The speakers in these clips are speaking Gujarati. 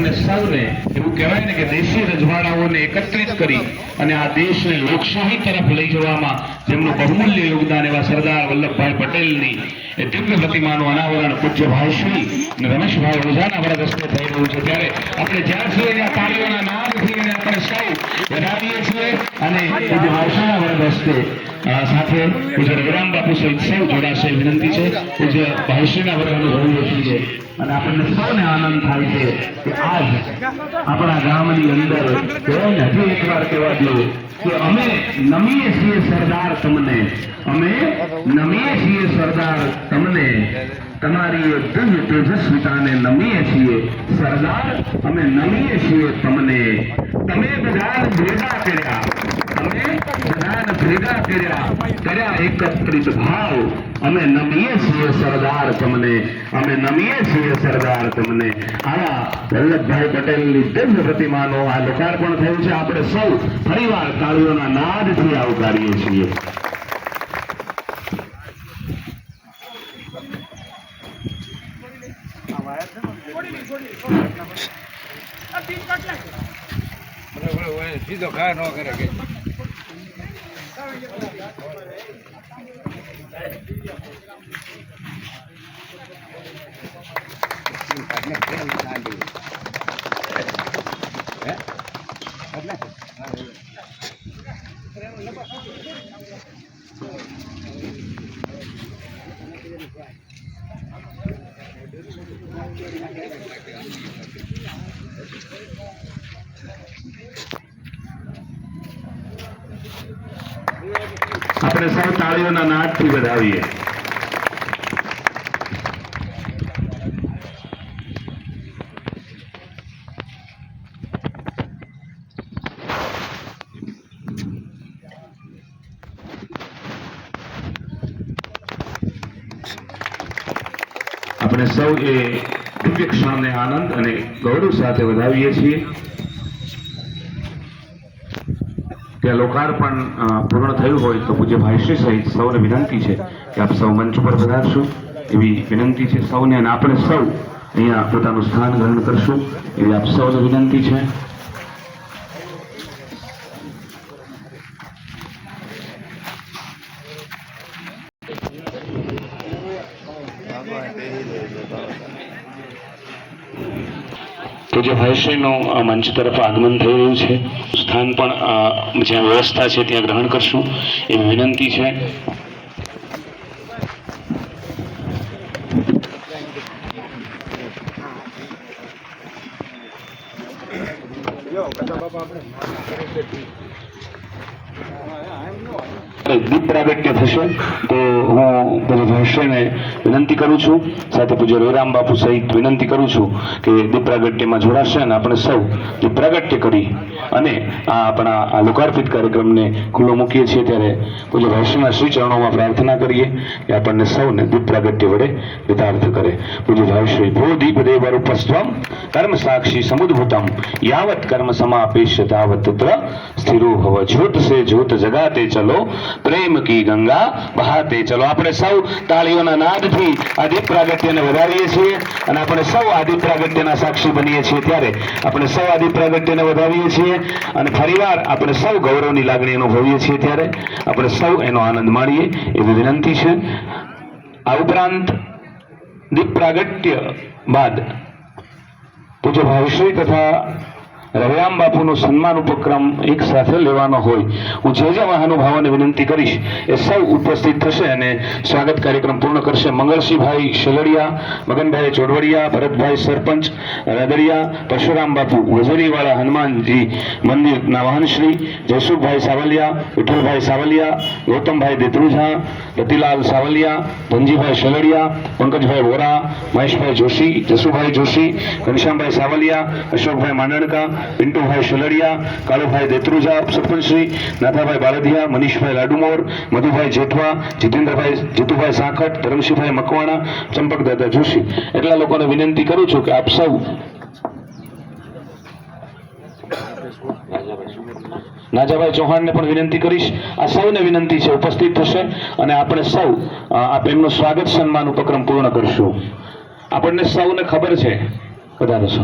આપણને સૌને એવું કહેવાય ને કે દેશી રજવાડાઓને એકત્રિત કરી અને આ દેશને લોકશાહી તરફ લઈ જવામાં જેમનું બહુમૂલ્ય યોગદાન એવા સરદાર વલ્લભભાઈ પટેલની એ દિવ્ય પ્રતિમાનું અનાવરણ પૂજ્ય ભાઈશ્રી અને રમેશભાઈ ઓઝાના વરદ હસ્તે થઈ રહ્યું છે. ત્યારે આપણે જ્યાં છીએ ત્યાં તાળીઓના નાદથી આપણે સૌ વધારીએ છીએ અને પૂજ્ય ભાઈશ્રીના વરદ હસ્તે સાથે પૂજ્ય રઘુરામ બાપુ સહિત સૌ જોડાશે વિનંતી છે. પૂજ્ય ભાઈશ્રીના વરદ અનુભવીએ છે અને આપણને સૌને આનંદ થાય છે કે આજ આપણા ગામની અંદર બેન હજી એકવાર કહેવા દો કે અમે નમીએ છીએ સરદાર તમને. અમે નમીએ છીએ સરદાર તમને. તમારી એ દિવ્ય તેજસ્વીતાને નમીએ છીએ સરદાર. અમે નમીએ છીએ તમને. તમે બધા ભેગા કર્યા. કર્યા એકત્રિત ભાવ. અમે નમીએ છીએ સરદાર તમને અમે નમીએ છીએ સરદાર તમને. આવા વલ્લભભાઈ પટેલની દિવ્ય પ્રતિમાનો આ લોકાર્પણ થયું છે. આપણે સૌ ફરીવાર તાળીઓના નાદથી આવકારીએ છીએ. સીધો ખા ન કરે કે. આપણે સૌ તાળીઓના નાદથી વધાવીએ આપણે સૌ એ દિવ્ય ક્ષણને આનંદ અને ગૌરવ સાથે વધાવીએ છીએ. ત્યાં લોકાર્પણ પૂર્ણ થયું હોય તો પૂજ્ય ભાઈશ્રી સહિત સૌને વિનંતી છે કે આપ સૌ મંચ પર પધારશો એવી વિનંતી છે સૌને અને આપણે સૌ અહીંયા પોતાનું સ્થાન ગ્રહણ કરશું. એવી આપ સૌને વિનંતી છે. પૂજ્ય મંચ તરફ આગમન થઈ રહ્યું છે. સ્થાન પણ જ્યાં વ્યવસ્થા છે ત્યાં ગ્રહણ કરશું. એવી વિનંતી છે દીપ પ્રાગટ્ય થશે તો હું ભાષ્યને વિનંતી કરું છું. સાથે પૂજ્ય રોરામ બાપુ સહિત વિનંતી કરું છું કે દીપ પ્રાગટ્યમાં જોડાશે અને આપણે સૌ દીપ પ્રાગટ્ય કરી અને આ આપણા લોકાર્પિત કાર્યક્રમને ખુલ્લો મૂકીએ છીએ ત્યારે પૂજ્ય ભાષ્યના શ્રી ચરણોમાં પ્રાર્થના કરીએ કે આપણને સૌને દીપ પ્રાગટ્ય વડે વિદાર્થ કરે. પૂજ્ય ભાષ્ય ભૂ દીપ દેવરૂપસ્વમ કર્મ સાક્ષી સમુદ્ભુતમ, યાવત કર્મ સમાપેશ્ય તાવત તત્ર સ્થિરો ભવ જ્યોત સે જ્યોત જગાતે ચલો, પ્રેમ કી ગંગા બહાતે ચલો. આપણે સૌ તાળીઓના નાદથી આ દીપ પ્રાગટ્યને વધારીએ છીએ અને આપણે સૌ આ દીપ પ્રાગટ્યના સાક્ષી બનીએ છીએ ત્યારે આપણે સૌ આ દીપ પ્રાગટ્યને વધાવીએ છીએ અને ફરીવાર આપણે સૌ ગૌરવની લાગણી અનુભવીએ છીએ ત્યારે આપણે સૌ એનો આનંદ માણીએ એવી વિનંતી છે. આ ઉપરાંત દીપ પ્રાગટ્ય બાદ પૂજ્ય ભાવશ્રી તથા રવિરામ બાપુનો સન્માન ઉપક્રમ એક સાથે લેવાનો હોય. હું જે જે મહાનુભાવોને વિનંતી કરીશ, એ સૌ ઉપસ્થિત થશે અને સ્વાગત કાર્યક્રમ પૂર્ણ કરશે. મંગળસિંહભાઈ શેલડિયા, મગનભાઈ ચોડવડિયા ભરતભાઈ સરપંચ રદડિયા પરશુરામ બાપુ વજરીવાળા હનુમાનજી મંદિરના વાહનશ્રી જયસુખભાઈ સાવલિયા, વિઠ્ઠલભાઈ સાવલિયા, ગૌતમભાઈ દેત્રુજા રતિલાલ સાવલિયા, ધનજીભાઈ શેલડિયા, પંકજભાઈ વોરા, મહેશભાઈ જોશી, જસુભાઈ જોશી, ઘનશ્યામભાઈ સાવલિયા, અશોકભાઈ માંડણકા પિન્ટુભાઈ શેલડિયા કાળુભાઈ દેત્રુજા, સરપંચશ્રી, નાથાભાઈ બાલદિયા મનીષભાઈ લાડુમોર, મધુભાઈ જેઠવા, જીતેન્દ્રભાઈ, જીતુભાઈ સાંખટ, ધરમસિંહભાઈ મકવાણા ચંપકદાદા જોશી. એટલા લોકોને વિનંતી કરું છું કે આપ સૌ નાજાભાઈ ચૌહાણને પણ વિનંતી કરીશ. આ સૌને વિનંતી છે, ઉપસ્થિત થશે અને આપણે સૌ આપ એમનું સ્વાગત સન્માન ઉપક્રમ પૂર્ણ કરશું. આપણને સૌને ખબર છે વધારે છો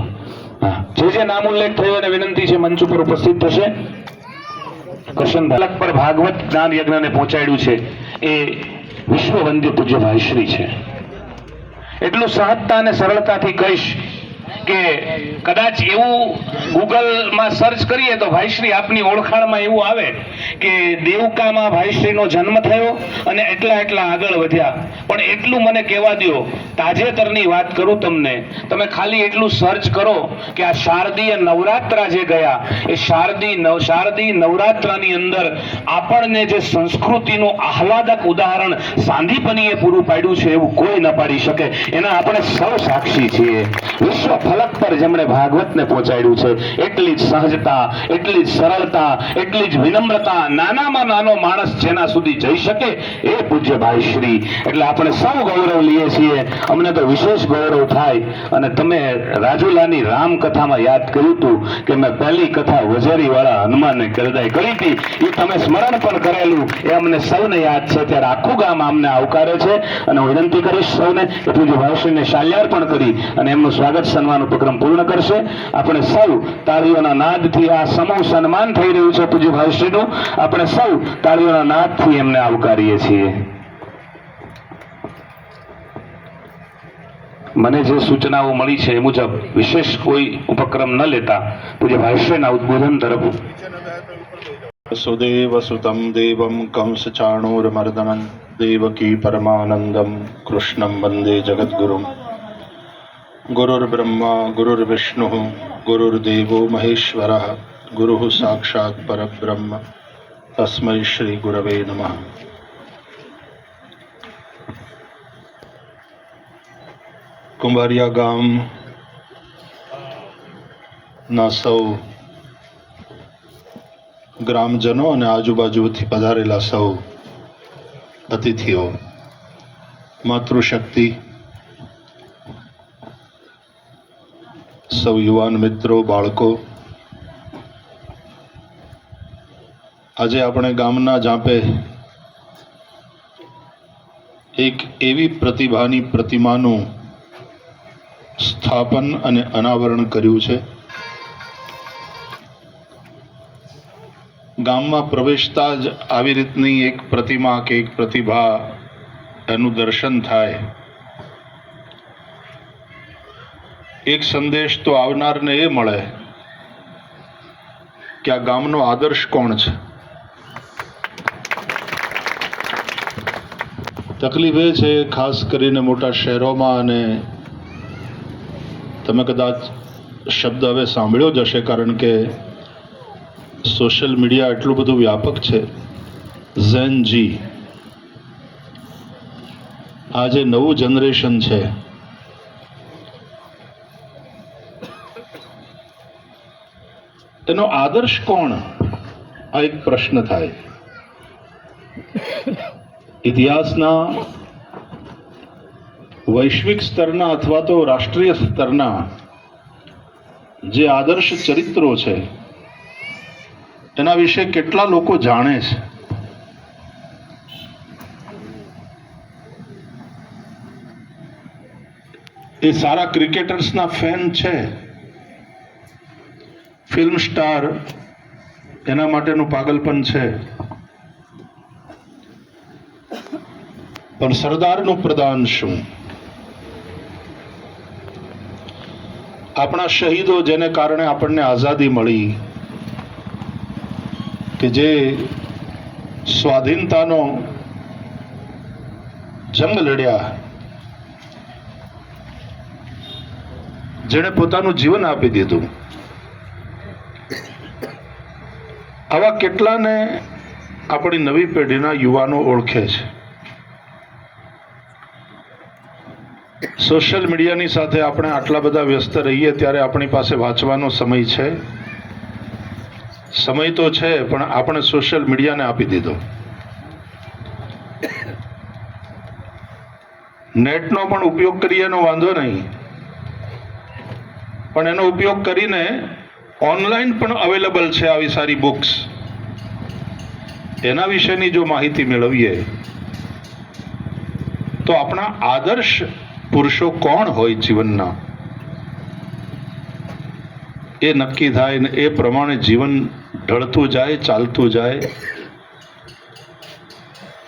હા. જે જે નામ ઉલ્લેખ થયો એને વિનંતી છે મંચ ઉપર ઉપસ્થિત થશે. કશનભાઈ પર ભાગવત જ્ઞાન યજ્ઞને પહોંચાડ્યું છે. એ વિશ્વ વંદ્ય પૂજ્ય ભાઈશ્રી છે. એટલું સહજતા અને સરળતાથી કહીશ કે કદાચ એવું ગૂગલમાં સર્ચ કરીએ તો ભાઈશ્રી આપની ઓળખાણમાં એવું આવે કે દેવકામાં ભાઈશ્રીનો જન્મ થયો અને એટલા એટલા આગળ વધ્યા. પણ એટલું મને કહેવા દો તાજેતરની વાત કરું તમને. તમે ખાલી એટલું સર્ચ કરો કે આ શારદીય નવરાત્રા જે ગયા, એ શારદી નવ, શારદી નવરાત્રાની અંદર આપણને જે સંસ્કૃતિનું આહલાદક ઉદાહરણ સાંદીપનીએ પૂરું પાડ્યું છે એવું કોઈ ન પાડી શકે. એના આપણે સૌ સાક્ષી છીએ. વિશ્વ ફલક પર જેમણે ભાગવતને પહોંચાડ્યું છે. એટલી જ સહજતા, એટલી જ સરળતા, એટલી જ વિનમ્રતા નાનામાં નાનો માણસ જેના સુધી જઈ શકે એ પૂજ્ય ભાઈ એટલે આપણે સૌ ગૌરવ લઈએ છીએ. અમને તો વિશેષ ગૌરવ થાય. અને તમે રાજુલાની રામકથામાં યાદ કર્યું હતું કે મેં પહેલી કથા વજેરીવાળા હનુમાનને કરદાય કરી હતી. એ તમે સ્મરણ પણ કરેલું. એ અમને સૌને યાદ છે. ત્યારે આખું ગામ અમને આવકારે છે. અને હું વિનંતી કરીશ સૌને કે પૂજ્ય ભાવશ્રીને શાલ્યાર પણ કરી અને એમનું સ્વાગત સન્માન ઉપક્રમ પૂર્ણ કરશે. આપણે સૌ તાળીઓના નાદથી આ સમૂહ સન્માન થઈ રહ્યું છે પૂજ્યભાઈ શ્રીનું. આપણે સૌ તાળીઓના નાદથી એમને આવકારીએ છીએ. મને જે સૂચનાઓ મળી છે એ મુજબ વિશેષ કોઈ ઉપક્રમ ન લેતા પૂજ્ય ભાષ્યના ઉદબોધન તરફ. વસુદેવ સુતમ દેવમ કંસ ચાણૂરમર્દનમ દેવકી પરમાનંદમ કૃષ્ણમ વંદે જગદગુરુમ. ગુરુર્બ્રહ્મા ગુરુર્વિષ્ણુ गुरुर्देवो महेश्वरः गुरुः साक्षात् परब्रह्म तस्मै श्रीगुरवे नमः કુંભારિયા ગામ ના સૌ ગ્રામજનો અને આજુબાજુથી પધારેલા સૌ અતિથિઓ માતૃશક્તિ સૌ યુવાન મિત્રો, બાળકો. આજે આપણે ગામના જાપે એક એવી પ્રતિભાની પ્રતિમાનું સ્થાપન અને અનાવરણ કર્યું છે. ગામમાં પ્રવેશતા જ આવી રીતની એક પ્રતિમા કે એક પ્રતિભા એનું દર્શન થાય. એક સંદેશ તો આવનારને એ મળે કે આ ગામનો આદર્શ કોણ છે. તકલીફ એ છે ખાસ કરીને મોટા શહેરોમાં અને તમે કદાચ શબ્દ હવે સાંભળ્યો જ હશે કારણ કે સોશિયલ મીડિયા એટલું બધું વ્યાપક છે. ઝેન જી. આ જે નવું જનરેશન છે એનો આદર્શ કોણ? આ એક પ્રશ્ન થાય. ઇતિહાસના વૈશ્વિક સ્તરના અથવા તો રાષ્ટ્રીય સ્તરના જે આદર્શ ચરિત્રો છે એના વિશે કેટલા લોકો જાણે છે? એ સારા ક્રિકેટર્સના ફેન છે. ફિલ્મ સ્ટાર એના માટેનું પાગલપન છે. પણ સરદારનું પ્રદાન શું? આપણા શહીદો જેને કારણે આપણને આઝાદી મળી, કે જે સ્વાધીનતાનો જંગ લડ્યા, જેણે પોતાનું જીવન આપી દીધું. આવા કેટલાને આપણી નવી પેઢીના યુવાનો ઓળખે છે. સોશિયલ મીડિયાની સાથે આપણે આટલા બધા વ્યસ્ત રહીએ ત્યારે આપણી પાસે વાંચવાનો સમય છે. સમય તો છે, પણ આપણે સોશિયલ મીડિયાને આપી દીધો. નેટનો પણ ઉપયોગ કરીએ એનો વાંધો નહીં. પણ એનો ઉપયોગ કરીને ઓનલાઈન પણ અવેલેબલ છે આવી સારી બુક્સ એના વિશેની જો માહિતી મેળવીએ, તો આપણા આદર્શ પુરુષો કોણ હોય જીવનના? એ નક્કી થાય ને એ પ્રમાણે જીવન ઢળતું જાય, ચાલતું જાય.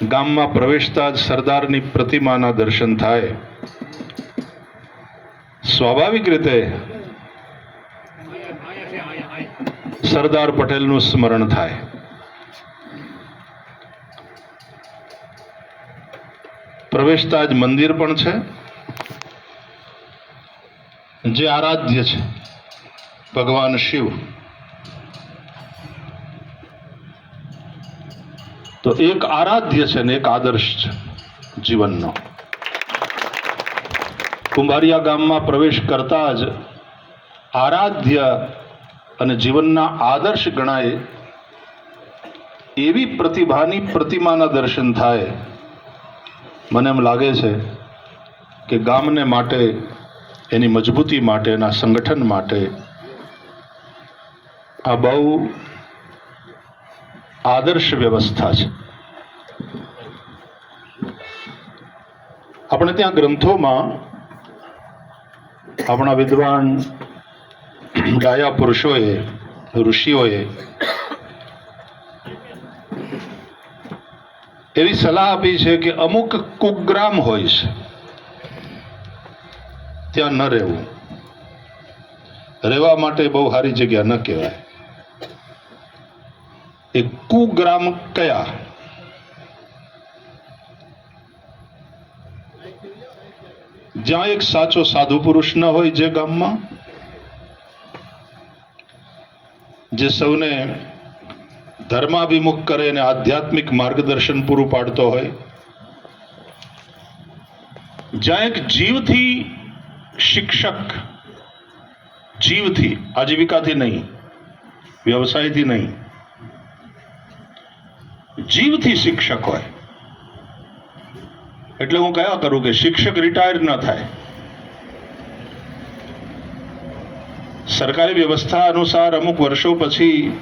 ગામમાં પ્રવેશતા જ સરદારની પ્રતિમાના દર્શન થાય. સ્વાભાવિક રીતે સરદાર પટેલનું સ્મરણ થાય. પ્રવેશતા જ મંદિર પણ છે. જે આરાધ્ય છે, ભગવાન શિવ. તો એક આરાધ્ય છે ને એક આદર્શ છે જીવનનો. કુંભારિયા ગામમાં પ્રવેશ કરતા જ આરાધ્ય અને જીવનના આદર્શ ગણાય એવી પ્રતિભાની પ્રતિમાના દર્શન થાય. મને એમ લાગે છે કે ગામને માટે, એની મજબૂતી માટે, એના સંગઠન માટે આ બહુ આદર્શ વ્યવસ્થા છે. આપણે ત્યાં ગ્રંથોમાં આપણા વિદ્વાન ડાયા પુરુષોએ, ઋષિઓએ એવી સલાહ આપી છે કે અમુક કુગ્રામ હોય છે, ત્યાં ન રહેવું. રહેવા માટે બહુ સારી જગ્યા ન કહેવાય. એ કુગ્રામ કયા? જ્યાં એક સાચો સાધુ પુરુષ ન હોય જે ગામમાં જે સૌને ધર્માભિમુખ કરે અને આધ્યાત્મિક માર્ગદર્શન પૂરું પાડતો હોય. જ્યાં એક જીવથી શિક્ષક, જીવથી, આજીવિકાથી નહીં, વ્યવસાયથી નહીં, જીવથી શિક્ષક હોય. એટલે હું કયા કરું કે શિક્ષક રિટાયર ન થાય. સરકારી વ્યવસ્થા અનુસાર અમુક વર્ષો પછી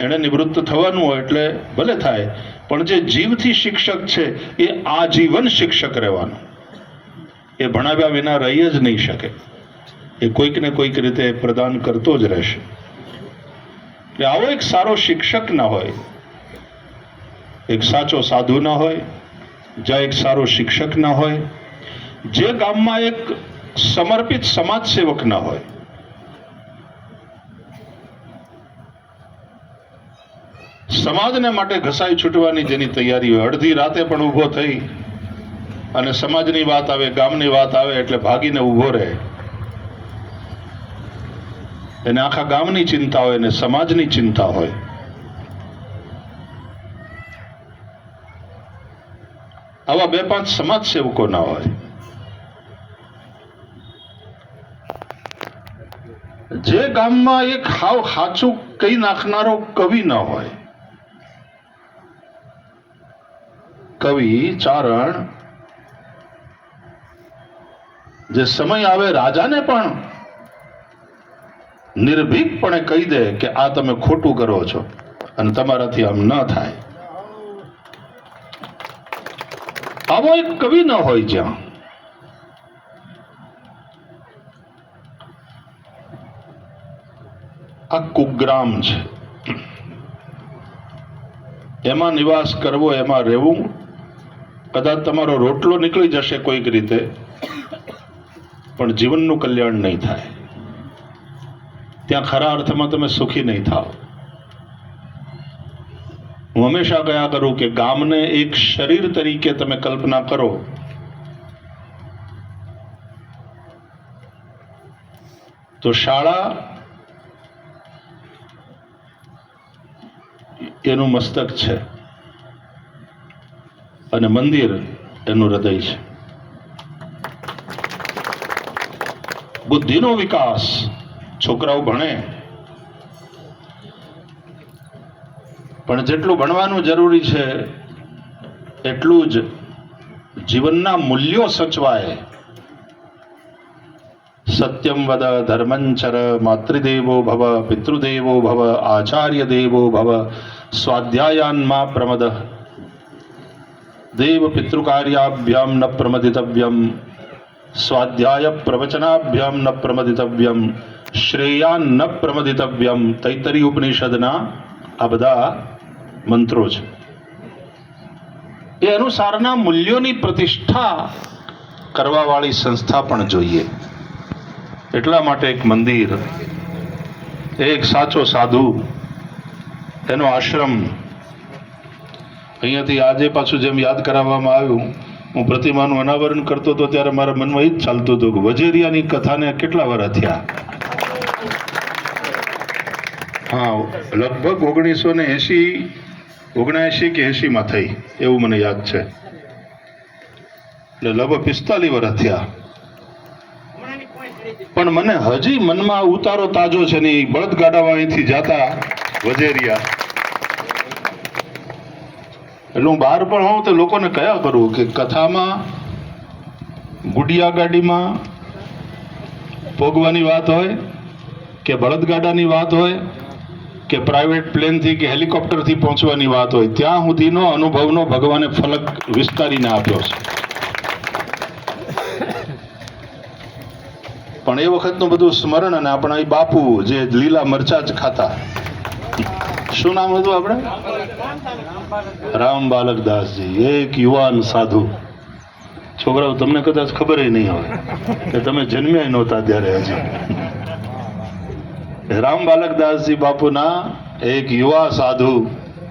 એણે નિવૃત્ત થવાનું હોય એટલે ભલે થાય, પણ જે જીવથી શિક્ષક છે એ આજીવન શિક્ષક રહેવાનું. એ ભણાવ્યા વિના રહી જ નહીં શકે. એ કોઈક ને કોઈક રીતે પ્રદાન કરતો જ રહેશે. એટલે આવો એક સારો શિક્ષક ના હોય, એક સાચો સાધુ ના હોય, જ્યાં એક સારો શિક્ષક ના હોય, જે ગામમાં એક સમર્પિત સમાજ સેવક ના હોય સમાજને માટે ઘસાઈ છૂટવાની જેની તૈયારી અડધી રાતે પણ ઊભો થઈ અને સમાજની વાત આવે, ગામની વાત આવે એટલે ભાગીને ઊભો રહે. એને આખા ગામની ચિંતા હોય ને સમાજની ચિંતા હોય. આવા બે પાંચ સમાજ સેવકો ના હોય. જે ગામમાં એક હાવ હાચું કહી નાખનારો કવિ ન હોય કવિ ચારણ, જે સમય આવે રાજાને પણ નિર્ભીકપણે કહી દે કે આ તમે ખોટું કરો છો અને તમારાથી આમ ન થાય. આવો એક કવિ ન હોય જ્યાં. આ કુગ્રામ છે. એમાં નિવાસ કરવો, એમાં રહેવું કદાચ તમારો રોટલો નીકળી જશે કોઈક રીતે, પણ જીવનનું કલ્યાણ નહીં થાય. ત્યાં ખરા અર્થમાં તમે સુખી નહીં થાવ. હું હંમેશા કયા કરું કે ગામને એક શરીર તરીકે તમે કલ્પના કરો. તો શાળા એનું મસ્તક છે. અને મંદિર એનું હૃદય છે. બુદ્ધિનો વિકાસ છોકરાઓ ભણે. પણ જેટલું ભણવાનું જરૂરી છે, એટલું જ જીવનના મૂલ્યો સચવાય. સત્યમ વદ ધર્મંચર માતૃદેવો ભવ, પિતૃદેવો ભવ, આચાર્ય દેવો ભવ, સ્વાધ્યાયાન્મા પ્રમદ. દેવ પિતૃકાર્યાભ્યામ ન પ્રમદિતવ્યમ સ્વાધ્યાય પ્રવચનાભ્યામ ન પ્રમદિતવ્યમ શ્રેયાન ન પ્રમદિતવ્યમ તૈતરી ઉપનિષદના આ બધા મંત્રો છે. એ અનુસારના મૂલ્યોની પ્રતિષ્ઠા કરવાવાળી સંસ્થા પણ જોઈએ. એટલા માટે એક મંદિર, એક સાચો સાધુ, એનો આશ્રમ અહીંયાથી આજે પાછું જેમ યાદ કરાવવામાં આવ્યું, હું પ્રતિમાનું અનાવરણ કરતો હતો ત્યારે મારા મનમાં એ જ ચાલતું હતું કે વજેરિયાની કથાને કેટલા વર્ષ થયા? હા, લગભગ ઓગણીસો ને એંશી, ઓગણએંશી કે એંશીમાં થઈ, એવું મને યાદ છે. એટલે લગભગ પિસ્તાલીસ વર્ષ થયા. પણ મને હજી મનમાં ઉતારો તાજો છે ને બળદગાડામાં અહીંથી જાતા વજેરિયા. એટલે હું બહાર પણ હોઉં તો લોકોને કયા કરું? કે કથામાં ગુડિયા ગાડીમાં ભોગવાની વાત હોય કે બળદગાડાની વાત હોય કે પ્રાઇવેટ પ્લેનથી કે હેલિકોપ્ટરથી પહોંચવાની વાત હોય, ત્યાં સુધીનો અનુભવનો ભગવાને ફલક વિસ્તારીને આપ્યો છે. પણ એ વખતનું બધું સ્મરણ અને આપણા એ બાપુ જે લીલા મરચા જ ખાતા શું નામ હતું આપણે? રામ બાલકદાસજી એક યુવાન સાધુ. છોકરાઓ, તમને કદાચ ખબર નહીં હોય કે તમે જન્મ્યા નહોતા ત્યારે હજી. રામ બાલકદાસજી બાપુના એક યુવા સાધુ,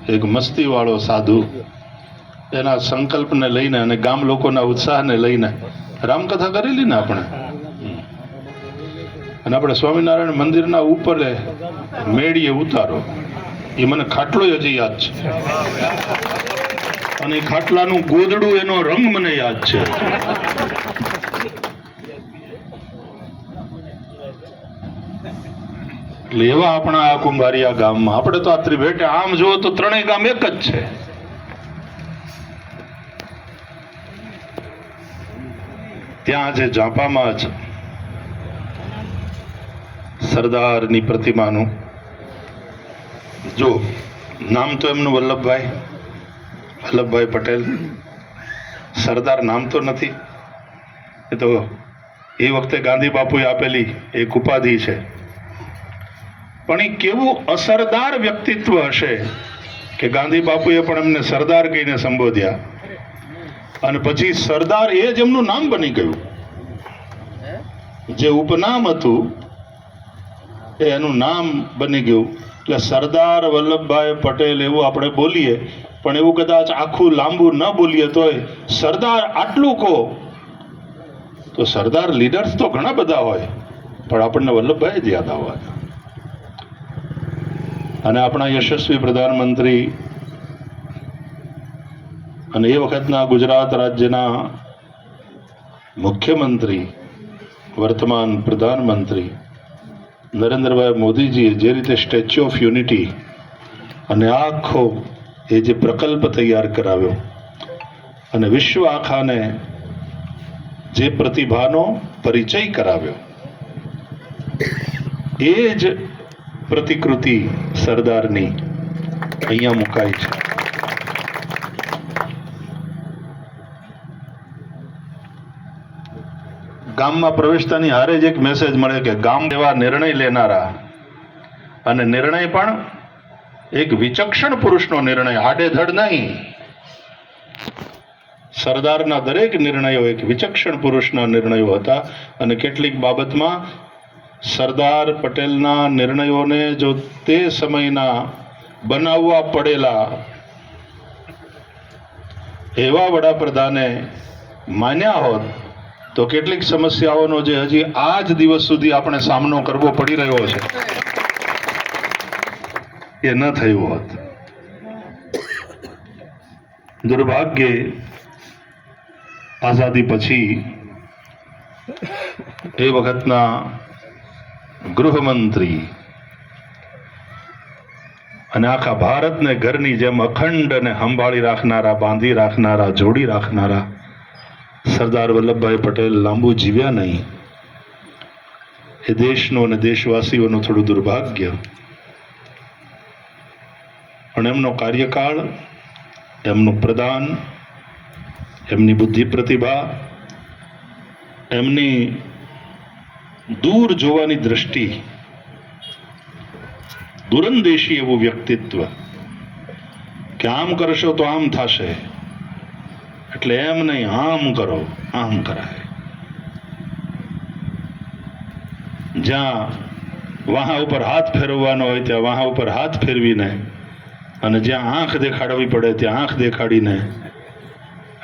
એક મસ્તીવાળો સાધુ. એના સંકલ્પને લઈને અને ગામ લોકોના ઉત્સાહને લઈને રામકથા કરેલી ને આપણે. અને આપણે સ્વામિનારાયણ મંદિરના ઉપર મેળીએ ઉતારો. એ મને ખાટલો હજી યાદ છે. અને ખાટલાનું ગોદડું, એનો રંગ મને યાદ છે. એવા આપણા આ કુંભારિયા ગામમાં. આપણે તો આ ત્રિભેટે આમ જુઓ તો ત્રણેય ગામ એક જ છે. ત્યાં જે ઝાંપામાં જ સરદારની પ્રતિમાનું જો, નામ તો એમનું વલ્લભભાઈ વલ્લભભાઈ પટેલ. સરદાર નામ તો નથી. એ તો એ વખતે ગાંધી બાપુએ આપેલી એક ઉપાધિ છે. પણ એ કેવું અસરદાર વ્યક્તિત્વ હશે કે ગાંધી બાપુએ પણ એમને સરદાર કહીને સંબોધ્યા. અને પછી સરદાર એ જ એમનું નામ બની ગયું. જે ઉપનામ હતું, એ એનું નામ બની ગયું. એટલે સરદાર વલ્લભભાઈ પટેલ એવું આપણે બોલીએ, પણ એવું કદાચ આખું લાંબુ ન બોલીએ તોય, સરદાર આટલું કહો. તો સરદાર લીડર્સ તો ઘણા બધા હોય, પણ આપણને વલ્લભભાઈ જ યાદ આવવા અને આપણા યશસ્વી પ્રધાનમંત્રી અને એ વખતના ગુજરાત રાજ્યના મુખ્યમંત્રી, વર્તમાન પ્રધાનમંત્રી નરેન્દ્રભાઈ મોદીજીએ જે રીતે સ્ટેચ્યુ ઓફ યુનિટી અને આખો એ જે પ્રકલ્પ તૈયાર કરાવ્યો અને વિશ્વ આખાને જે પ્રતિભાનો પરિચય કરાવ્યો, એ જ પ્રતિકૃતિ સરદારની અહીંયા મુકાઈ છે. ગામમાં પ્રવેશતાની હારે જ એક મેસેજ મળે કે ગામ એવા નિર્ણય લેનારા. અને નિર્ણય પણ એક વિચક્ષણ પુરુષનો નિર્ણય, આડેધડ નહીં. સરદારના દરેક નિર્ણયો એક વિચક્ષણ પુરુષના નિર્ણયો હતા. અને કેટલીક બાબતમાં સરદાર પટેલના નિર્ણયોને જો તે સમયના બનાવવા પડેલા એવા વડાપ્રધાને માન્યા હોત તો કેટલીક સમસ્યાઓનો જે હજી આ જ દિવસ સુધી આપણે સામનો કરવો પડી રહ્યો છે. એ ન થયું હોત. દુર્ભાગ્યે આઝાદી પછી એ વખતના ગૃહમંત્રી અને આખા ભારતને ઘરની જેમ અખંડ અને સંભાળી રાખનારા, બાંધી રાખનારા, જોડી રાખનારા સરદાર વલ્લભભાઈ પટેલ લાંબુ જીવ્યા નહીં. એ દેશનું અને દેશવાસીઓનું થોડું દુર્ભાગ્ય. પણ એમનો કાર્યકાળ, એમનું પ્રદાન, એમની બુદ્ધિ પ્રતિભા, એમની દૂર જોવાની દ્રષ્ટિ, દુરંદેશી એવું વ્યક્તિત્વ. કે આમ કરશો તો આમ થશે. એટલે એમ નહીં આમ કરો, આમ કરાય. જ્યાં વાહા ઉપર હાથ ફેરવવાનો હોય ત્યાં વાહા ઉપર હાથ ફેરવીને અને જ્યાં આંખ દેખાડવી પડે ત્યાં આંખ દેખાડીને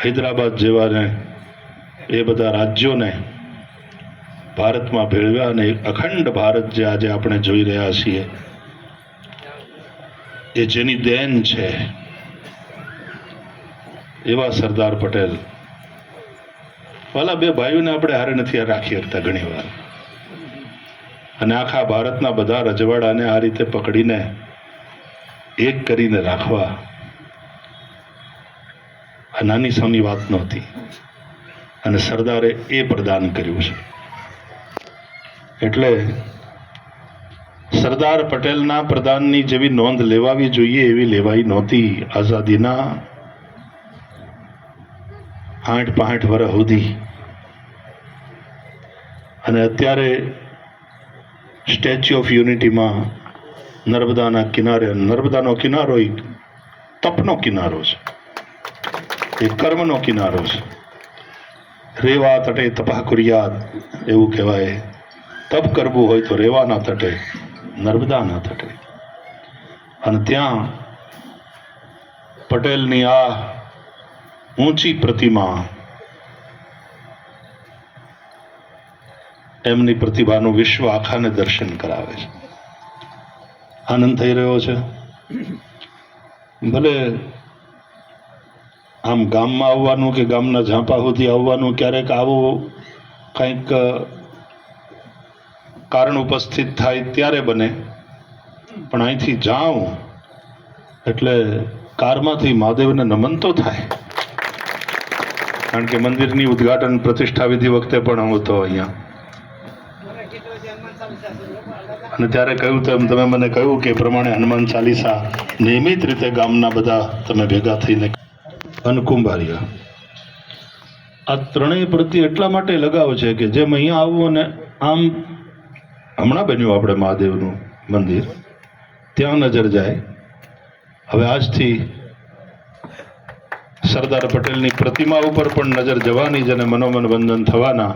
હૈદરાબાદ જેવાને એ બધા રાજ્યોને ભારતમાં ભેળવ્યા અને અખંડ ભારત જે આજે આપણે જોઈ રહ્યા છીએ, એ જેની દેન છે. એવા સરદાર પટેલ. વાલા બે ભાઈઓને આપણે હારે નથી રાખી શકતા ઘણી વાર અને આખા ભારતના બધા રજવાડાને આ રીતે પકડીને એક કરીને રાખવા આ નાની સૌની વાત નહોતી. અને સરદારે એ પ્રદાન કર્યું છે. એટલે સરદાર પટેલના પ્રદાનની જેવી નોંધ લેવાવી જોઈએ એવી લેવાઈ નહોતી આઝાદીના આઠ પાંઠ વર્ષ સુધી. અને અત્યારે સ્ટેચ્યુ ઓફ યુનિટીમાં નર્મદાના કિનારે, નર્મદાનો કિનારો એ તપનો કિનારો છે. એ કર્મનો કિનારો છે. રેવા તટે તપા કુરિયાદ એવું કહેવાય. તપ કરવું હોય તો રેવાના તટે, નર્મદાના તટે. અને ત્યાં પટેલની આ ઊંચી પ્રતિમા. એમની પ્રતિભાનું વિશ્વ આખાને દર્શન કરાવે છે. આનંદ થઈ રહ્યો છે. ભલે આમ ગામમાં આવવાનું કે ગામના ઝાંપા સુધી આવવાનું ક્યારેક આવું કંઈક કારણ ઉપસ્થિત થાય ત્યારે બને. પણ અહીંથી જાઉં એટલે કારમાંથી મહાદેવને નમન તો થાય. કારણ કે મંદિરની ઉદ્ઘાટન પ્રતિષ્ઠા વિધિ વખતે પણ હું હતો અહીંયા. અને ત્યારે કહ્યું તેમ તમે મને કહ્યું કે પ્રમાણે હનુમાન ચાલીસા નિયમિત રીતે ગામના બધા તમે ભેગા થઈને અનકુંભારિયા આ ત્રણેય પ્રત્યે એટલા માટે લગાવ છે કે જેમ અહીંયા આવું અને આમ હમણાં બન્યું આપણે મહાદેવનું મંદિર, ત્યાં નજર જાય. હવે આજથી સરદાર પટેલની પ્રતિમા ઉપર પણ નજર જવાની જ અને મનોમન વંદન થવાના.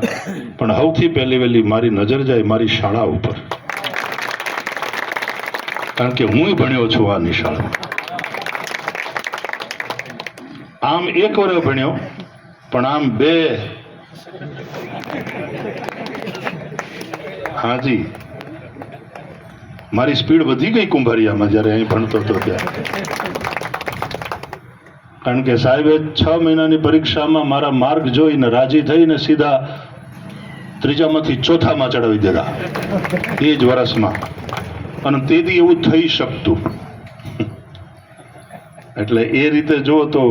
પણ સૌથી પહેલી વહેલી મારી નજર જાય મારી શાળા ઉપર. કારણ કે હું ભણ્યો છું આ નિશાળમાં. આમ એક વર્ષ ભણ્યો, પણ આમ બે. હાજી. મારી સ્પીડ વધી ગઈ કુંભારિયામાં જ્યારે અહીં ભણતો હતો ત્યારે. કારણ કે સાહેબે છ મહિનાની પરીક્ષામાં મારા માર્ગ જોઈને રાજી થઈને સીધા ત્રીજામાંથી ચોથામાં ચડાવી દીધા. એ જ વર્ષમાં અને તેથી એવું થઈ શકતું. એટલે એ રીતે જો તો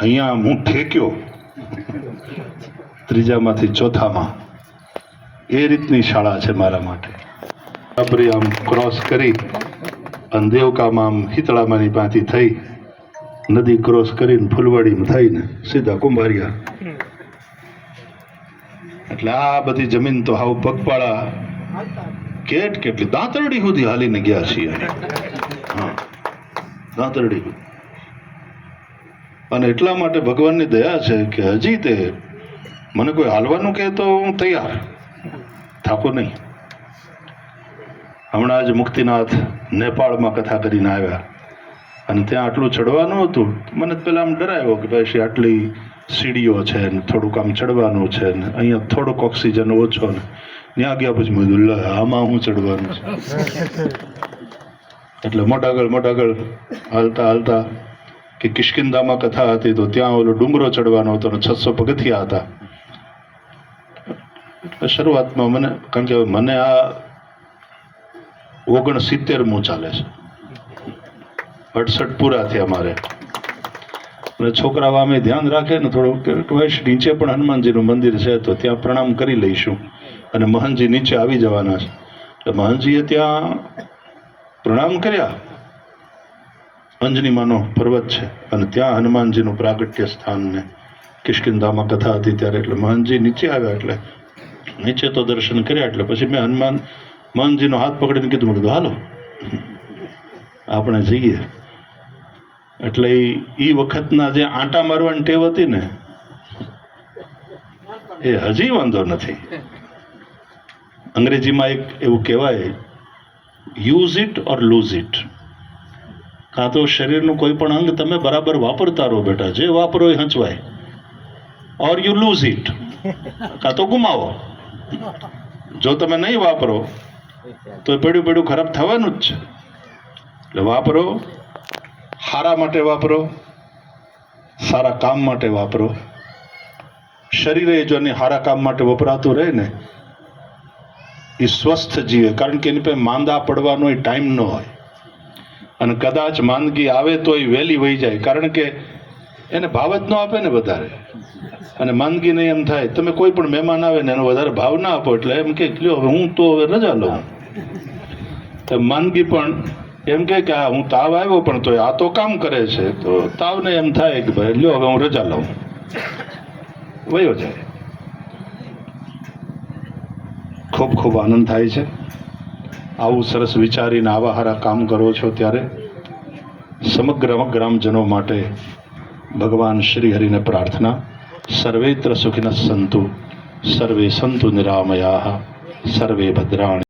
અહીંયા હું ઠેક્યો. ત્રીજામાંથી ચોથામાં. એ રીતની શાળા છે મારા માટે. આમ ક્રોસ કરી અને દેવકામાં આમ હિતળામાની પાથી થઈ નદી ક્રોસ કરીને ફૂલવાડીમાં થઈને સીધા કુંભારિયા. એટલે આ બધી જમીન તો હાવ પગપાળા. કેટ કેટલી દાંતરડી સુધી હાલીને ગયા છીએ. હા, દાંતરડી અને એટલા માટે ભગવાનની દયા છે કે હજી તે મને કોઈ હાલવાનું કહે તો હું તૈયાર. થાકો નહીં. હમણાં જ મુક્તિનાથ નેપાળમાં કથા કરીને આવ્યા. અને ત્યાં આટલું ચડવાનું હતું મને પેલા આમ ડરાયો કે ભાઈ આટલી સીડીઓ છે ને થોડુંક આમ ચડવાનું છે ને અહીંયા થોડોક ઓક્સિજન ઓછો ને. ત્યાં ગયા પછી મેં લે, આમાં હું ચડવાનું છે? એટલે મોટાગળ મોટાગળ હાલતા હાલતા કે કિષ્કિંદામાં કથા હતી તો ત્યાં ઓલો ડુંગરો ચડવાનો હતો ને છસો પગથિયા હતા. શરૂઆતમાં મને, કારણ કે મને આ ઓગણ સિત્તેરમું ચાલે છે. અડસઠ પૂરા થયા મારે. અને છોકરાઓ અમે ધ્યાન રાખે ને થોડું ટોયશ નીચે પણ હનુમાનજીનું મંદિર છે, તો ત્યાં પ્રણામ કરી લઈશું. અને મહંતજી નીચે આવી જવાના છે. એટલે મહંતજીએ ત્યાં પ્રણામ કર્યા. અંજનીમાનો પર્વત છે અને ત્યાં હનુમાનજીનું પ્રાગટ્ય સ્થાન ને કિષ્કિંધામાં કથા હતી ત્યારે એટલે મહંતજી નીચે આવ્યા એટલે નીચે તો દર્શન કર્યા એટલે પછી મેં હનુમાન મહંતજીનો હાથ પકડીને કીધું કીધું, હાલો, આપણે જઈએ. એટલે એ વખતના જે આંટા મારવાની ટેવ હતી ને, એ હજી વાંધો નથી. અંગ્રેજીમાં એક એવું કહેવાય use it or lose it કાં તો શરીરનું કોઈ પણ અંગ તમે બરાબર વાપરતા રહો બેટા, જે વાપરો એ હંચવાય. ઓર યુ લૂઝ ઇટ કાં તો ગુમાવો. જો તમે નહીં વાપરો, તો પડ્યું પડ્યું ખરાબ થવાનું જ છે. એટલે વાપરો સારા માટે વાપરો, સારા કામ માટે વાપરો. શરીરે જો એને સારા કામ માટે વપરાતું રહે ને, એ સ્વસ્થ જીવે. કારણ કે એની પાસે માંદા પડવાનો ટાઈમ ન હોય. અને કદાચ માંદગી આવે તો એ વહેલી વહી જાય. કારણ કે એને ભાવ જ ન આપે ને વધારે. અને માંદગી નહીં એમ થાય. તમે કોઈ પણ મહેમાન આવે ને એનો વધારે ભાવ ના આપો. એટલે એમ કે, લ્યો હું તો હવે રજા લઉં. તો માંદગી પણ એમ કે કે, હું તાવ આવ્યો, પણ તો આ તો કામ કરે છે. તો તાવને એમ થાય કે, ભાઈ, લ્યો, હવે હું રજા લઉં. વયો જાય. ખૂબ ખૂબ આનંદ થાય છે. આવું સરસ વિચારીને આવા હારા કામ કરો છો ત્યારે સમગ્ર ગ્રામજનો માટે ભગવાન શ્રી હરિને પ્રાર્થના. સર્વેત્ર સુખિન સંતુ, સર્વે સંતુ નિરામયા, સર્વે ભદ્રાણી.